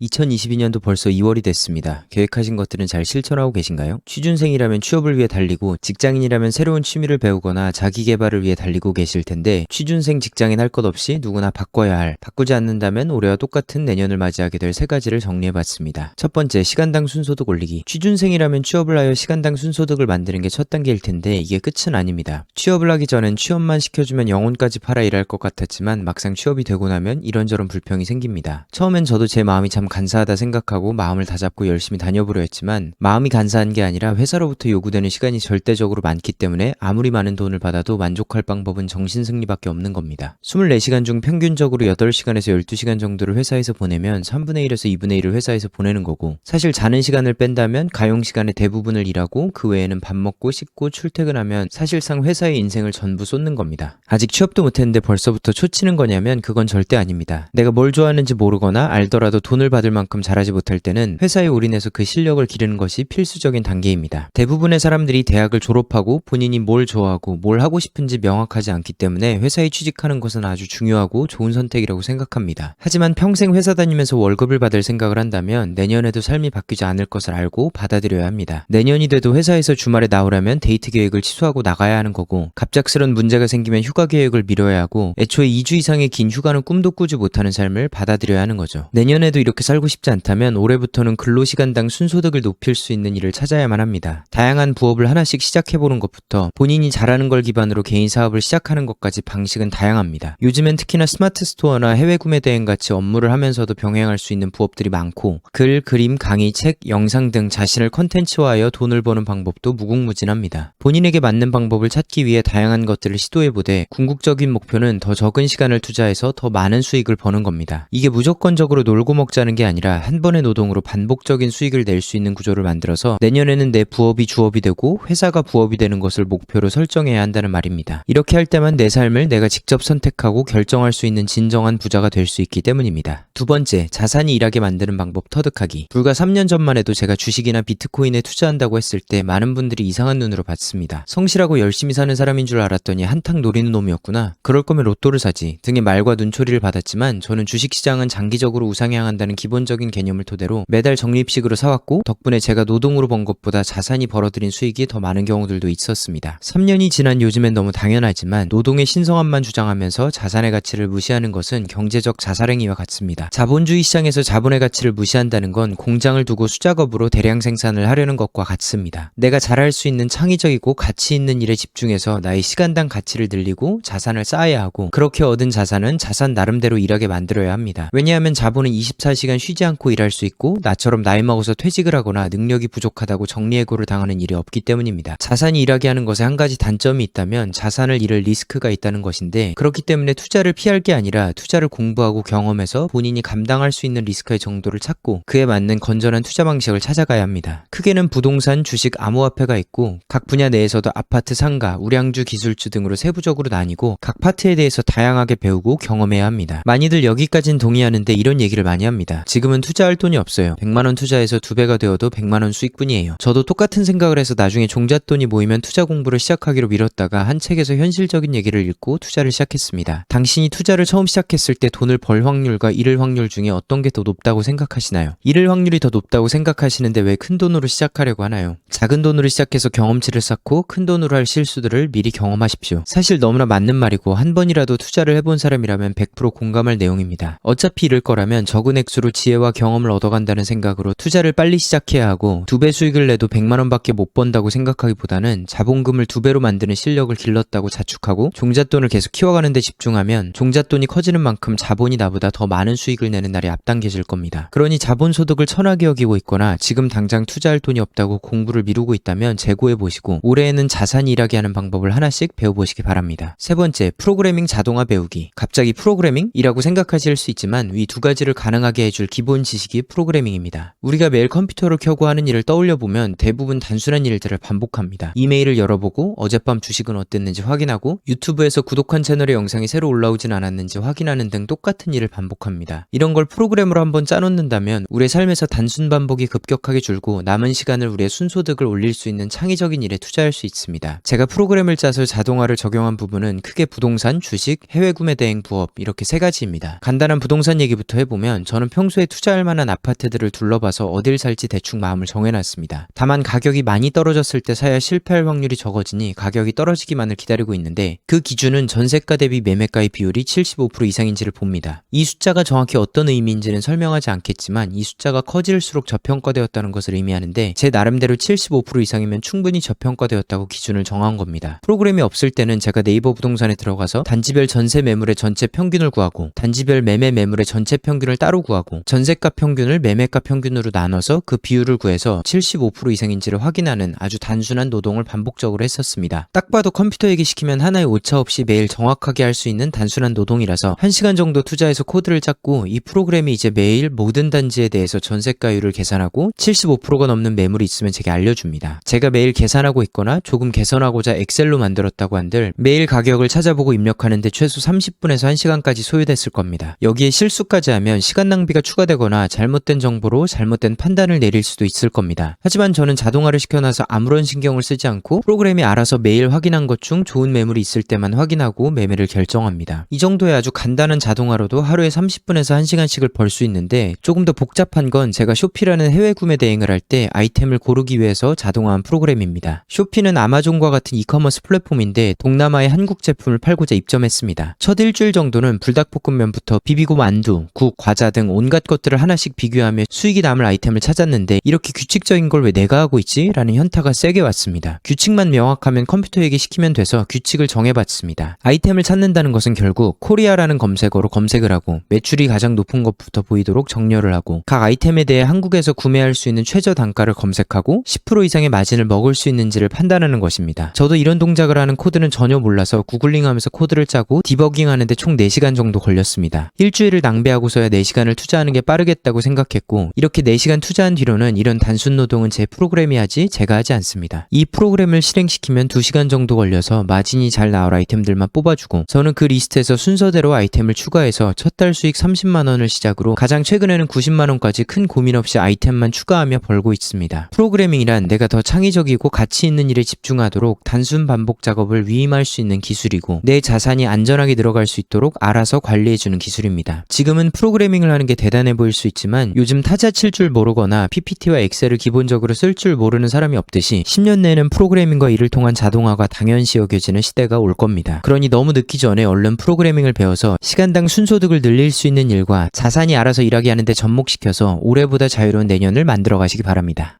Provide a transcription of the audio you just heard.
2022년도 벌써 2월이 됐습니다. 계획하신 것들은 잘 실천하고 계신가요? 취준생이라면 취업을 위해 달리고 직장인이라면 새로운 취미를 배우거나 자기 개발을 위해 달리고 계실 텐데 취준생 직장인 할 것 없이 누구나 바꿔야 할 바꾸지 않는다면 올해와 똑같은 내년을 맞이하게 될 세 가지를 정리해 봤습니다. 첫 번째, 시간당 순소득 올리기. 취준생이라면 취업을 하여 시간당 순소득을 만드는 게 첫 단계일 텐데 이게 끝은 아닙니다. 취업을 하기 전엔 취업만 시켜주면 영혼까지 팔아 일할 것 같았지만 막상 취업이 되고 나면 이런저런 불평이 생깁니다. 처음엔 저도 제 마음이 참 간사하다 생각하고 마음을 다잡고 열심히 다녀보려 했지만 마음이 간사한 게 아니라 회사로부터 요구되는 시간이 절대적으로 많기 때문에 아무리 많은 돈을 받아도 만족할 방법은 정신승리밖에 없는 겁니다. 24시간 중 평균적으로 8시간에서 12시간 정도를 회사에서 보내면 3분의 1에서 2분의 1을 회사에서 보내는 거고 사실 자는 시간을 뺀다면 가용 시간의 대부분을 일하고 그 외에는 밥 먹고 씻고 출퇴근하면 사실상 회사의 인생을 전부 쏟는 겁니다. 아직 취업도 못했는데 벌써부터 초치는 거냐면 그건 절대 아닙니다. 내가 뭘 좋아하는지 모르거나 알더라도 돈을 받을 만큼 잘하지 못할 때는 회사에 올인해서 그 실력을 기르는 것이 필수적인 단계입니다. 대부분의 사람들이 대학을 졸업하고 본인이 뭘 좋아하고 뭘 하고 싶은지 명확하지 않기 때문에 회사에 취직하는 것은 아주 중요하고 좋은 선택이라고 생각합니다. 하지만 평생 회사 다니면서 월급을 받을 생각을 한다면 내년에도 삶이 바뀌지 않을 것을 알고 받아들여야 합니다. 내년이 돼도 회사에서 주말에 나오려면 데이트 계획을 취소하고 나가야 하는 거고 갑작스런 문제가 생기면 휴가 계획을 미뤄야 하고 애초에 2주 이상의 긴 휴가는 꿈도 꾸지 못하는 삶을 받아들여야 하는 거죠. 내년에도 이렇게 살고 싶지 않다면 올해부터는 근로시간당 순소득을 높일 수 있는 일을 찾아야만 합니다. 다양한 부업을 하나씩 시작해보는 것부터 본인이 잘하는 걸 기반으로 개인 사업을 시작하는 것까지 방식은 다양합니다. 요즘엔 특히나 스마트 스토어나 해외 구매 대행 같이 업무를 하면서도 병행할 수 있는 부업들이 많고 글, 그림, 강의, 책, 영상 등 자신을 컨텐츠화하여 돈을 버는 방법도 무궁무진합니다. 본인에게 맞는 방법을 찾기 위해 다양한 것들을 시도해보되 궁극적인 목표는 더 적은 시간을 투자해서 더 많은 수익을 버는 겁니다. 이게 무조건적으로 놀고 먹자는 게 아니라 한 번의 노동으로 반복적인 수익을 낼 수 있는 구조를 만들어서 내년에는 내 부업이 주업이 되고 회사가 부업이 되는 것을 목표로 설정해야 한다는 말입니다. 이렇게 할 때만 내 삶을 내가 직접 선택하고 결정할 수 있는 진정한 부자가 될 수 있기 때문입니다. 두 번째, 자산이 일하게 만드는 방법 터득하기. 불과 3년 전만 해도 제가 주식이나 비트코인에 투자한다고 했을 때 많은 분들이 이상한 눈으로 봤습니다. 성실하고 열심히 사는 사람인 줄 알았더니 한탕 노리는 놈이었구나. 그럴 거면 로또를 사지. 등의 말과 눈초리를 받았지만 저는 주식시장은 장기적으로 우상향한다는 기본 적인 개념을 토대로 매달 적립식으로 사왔고 덕분에 제가 노동으로 번 것보다 자산이 벌어들인 수익이 더 많은 경우들도 있었습니다. 3년이 지난 요즘엔 너무 당연하지만 노동의 신성함만 주장하면서 자산의 가치를 무시하는 것은 경제적 자살행위와 같습니다. 자본주의 시장에서 자본의 가치를 무시한다는 건 공장을 두고 수작업으로 대량 생산을 하려는 것과 같습니다. 내가 잘할 수 있는 창의적이고 가치 있는 일에 집중해서 나의 시간당 가치를 늘리고 자산을 쌓아야 하고 그렇게 얻은 자산은 자산 나름대로 일하게 만들어야 합니다. 왜냐하면 자본은 24시간 쉬지 않고 일할 수 있고 나처럼 나이 먹어서 퇴직을 하거나 능력이 부족하다고 정리해고를 당하는 일이 없기 때문입니다. 자산이 일하게 하는 것에 한 가지 단점이 있다면 자산을 잃을 리스크가 있다는 것인데 그렇기 때문에 투자를 피할 게 아니라 투자를 공부하고 경험해서 본인이 감당할 수 있는 리스크의 정도를 찾고 그에 맞는 건전한 투자 방식을 찾아가야 합니다. 크게는 부동산, 주식, 암호화폐가 있고 각 분야 내에서도 아파트, 상가, 우량주, 기술주 등으로 세부적으로 나뉘고 각 파트에 대해서 다양하게 배우고 경험해야 합니다. 많이들 여기까진 동의하는데 이런 얘기를 많이 합니다. 지금은 투자할 돈이 없어요. 100만원 투자해서 두 배가 되어도 100만원 수익뿐이에요. 저도 똑같은 생각을 해서 나중에 종잣돈이 모이면 투자 공부를 시작하기로 미뤘다가 한 책에서 현실적인 얘기를 읽고 투자를 시작했습니다. 당신이 투자를 처음 시작했을 때 돈을 벌 확률과 잃을 확률 중에 어떤 게 더 높다고 생각하시나요? 잃을 확률이 더 높다고 생각하시는데 왜 큰 돈으로 시작하려고 하나요? 작은 돈으로 시작해서 경험치를 쌓고 큰 돈으로 할 실수들을 미리 경험하십시오. 사실 너무나 맞는 말이고 한 번이라도 투자를 해본 사람이라면 100% 공감할 내용입니다. 어차피 잃을 거라면 적은 액수 로 지혜와 경험을 얻어간다는 생각으로 투자를 빨리 시작해야 하고 두 배 수익을 내도 100만 원 밖에 못 번다고 생각하기보다는 자본금을 두 배로 만드는 실력을 길렀다고 자축하고 종잣돈을 계속 키워가는 데 집중하면 종잣돈이 커지는 만큼 자본이 나보다 더 많은 수익을 내는 날이 앞당겨질 겁니다. 그러니 자본 소득을 천하게 여기고 있거나 지금 당장 투자할 돈이 없다고 공부를 미루고 있다면 재고해 보시고 올해에는 자산이 일하게 하는 방법을 하나씩 배워보시기 바랍니다. 세 번째, 프로그래밍 자동화 배우기. 갑자기 프로그래밍이라고 생각하실 수 있지만 위 두 가지를 가능하게 해줄 기본 지식이 프로그래밍입니다. 우리가 매일 컴퓨터를 켜고 하는 일을 떠올려 보면 대부분 단순한 일들을 반복합니다. 이메일을 열어보고 어젯밤 주식은 어땠는지 확인하고 유튜브에서 구독한 채널의 영상이 새로 올라오진 않았는지 확인하는 등 똑같은 일을 반복합니다. 이런 걸 프로그램으로 한번 짜놓는다면 우리의 삶에서 단순 반복이 급격하게 줄고 남은 시간을 우리의 순소득을 올릴 수 있는 창의적인 일에 투자할 수 있습니다. 제가 프로그램을 짜서 자동화를 적용한 부분은 크게 부동산, 주식, 해외 구매 대행 부업 이렇게 세 가지입니다. 간단한 부동산 얘기부터 해보면 저는 평소 평소에 투자할 만한 아파트들을 둘러봐서 어딜 살지 대충 마음을 정해놨습니다. 다만 가격이 많이 떨어졌을 때 사야 실패할 확률이 적어지니 가격이 떨어지기만을 기다리고 있는데 그 기준은 전세가 대비 매매가의 비율이 75% 이상인지를 봅니다. 이 숫자가 정확히 어떤 의미인지는 설명하지 않겠지만 이 숫자가 커질수록 저평가되었다는 것을 의미하는데 제 나름대로 75% 이상이면 충분히 저평가되었다고 기준을 정한 겁니다. 프로그램이 없을 때는 제가 네이버 부동산에 들어가서 단지별 전세 매물의 전체 평균을 구하고 단지별 매매 매물의 전체 평균을 따로 구하고 전세가 평균을 매매가 평균으로 나눠서 그 비율을 구해서 75% 이상인지를 확인하는 아주 단순한 노동을 반복적으로 했었습니다. 딱 봐도 컴퓨터 얘기시키면 하나의 오차 없이 매일 정확하게 할 수 있는 단순한 노동이라서 1시간 정도 투자해서 코드를 짰고 이 프로그램이 이제 매일 모든 단지에 대해서 전세가율을 계산하고 75%가 넘는 매물이 있으면 제게 알려줍니다. 제가 매일 계산하고 있거나 조금 개선하고자 엑셀로 만들었다고 한들 매일 가격을 찾아보고 입력하는데 최소 30분에서 1시간까지 소요됐을 겁니다. 여기에 실수까지 하면 시간 낭비가 추가되거나 잘못된 정보로 잘못된 판단을 내릴 수도 있을 겁니다. 하지만 저는 자동화를 시켜놔서 아무런 신경을 쓰지 않고 프로그램이 알아서 매일 확인한 것 중 좋은 매물이 있을 때만 확인하고 매매를 결정합니다. 이 정도의 아주 간단한 자동화로도 하루에 30분에서 1시간씩을 벌 수 있는데 조금 더 복잡한 건 제가 쇼피라는 해외 구매 대행을 할 때 아이템을 고르기 위해서 자동화한 프로그램입니다. 쇼피는 아마존과 같은 이커머스 플랫폼인데 동남아의 한국 제품을 팔고자 입점했습니다. 첫 일주일 정도는 불닭볶음면부터 비비고 만두, 국, 과자 등 온갖 것들을 하나씩 비교하며 수익이 남을 아이템을 찾았는데 이렇게 규칙적인 걸 왜 내가 하고 있지? 라는 현타가 세게 왔습니다. 규칙만 명확하면 컴퓨터에게 시키면 돼서 규칙을 정해봤습니다. 아이템을 찾는다는 것은 결국 코리아라는 검색어로 검색을 하고 매출이 가장 높은 것부터 보이도록 정렬을 하고 각 아이템에 대해 한국에서 구매할 수 있는 최저 단가를 검색하고 10% 이상의 마진을 먹을 수 있는지를 판단하는 것입니다. 저도 이런 동작을 하는 코드는 전혀 몰라서 구글링 하면서 코드를 짜고 디버깅 하는데 총 4시간 정도 걸렸습니다. 일주일을 낭비하고서야 4시간을 투자 하는 게 빠르겠다고 생각했고 이렇게 4시간 투자한 뒤로는 이런 단순 노동은 제 프로그램이 하지 제가 하지 않습니다. 이 프로그램을 실행시키면 2시간 정도 걸려서 마진이 잘 나올 아이템들만 뽑아주고 저는 그 리스트에서 순서대로 아이템을 추가해서 첫 달 수익 30만 원을 시작으로 가장 최근에는 90만 원까지 큰 고민 없이 아이템만 추가하며 벌고 있습니다. 프로그래밍이란 내가 더 창의적이고 가치 있는 일에 집중하도록 단순 반복 작업을 위임할 수 있는 기술이고 내 자산이 안전하게 들어갈 수 있도록 알아서 관리해주는 기술입니다. 지금은 프로그래밍을 하는 게 대 단해 보일 수 있지만 요즘 타자 칠 줄 모르거나 PPT와 엑셀을 기본적으로 쓸 줄 모르는 사람이 없듯이 10년 내에는 프로그래밍과 이를 통한 자동화가 당연시 여겨지는 시대가 올 겁니다. 그러니 너무 늦기 전에 얼른 프로그래밍을 배워서 시간당 순소득을 늘릴 수 있는 일과 자산이 알아서 일하게 하는데 접목시켜서 올해보다 자유로운 내년을 만들어 가시기 바랍니다.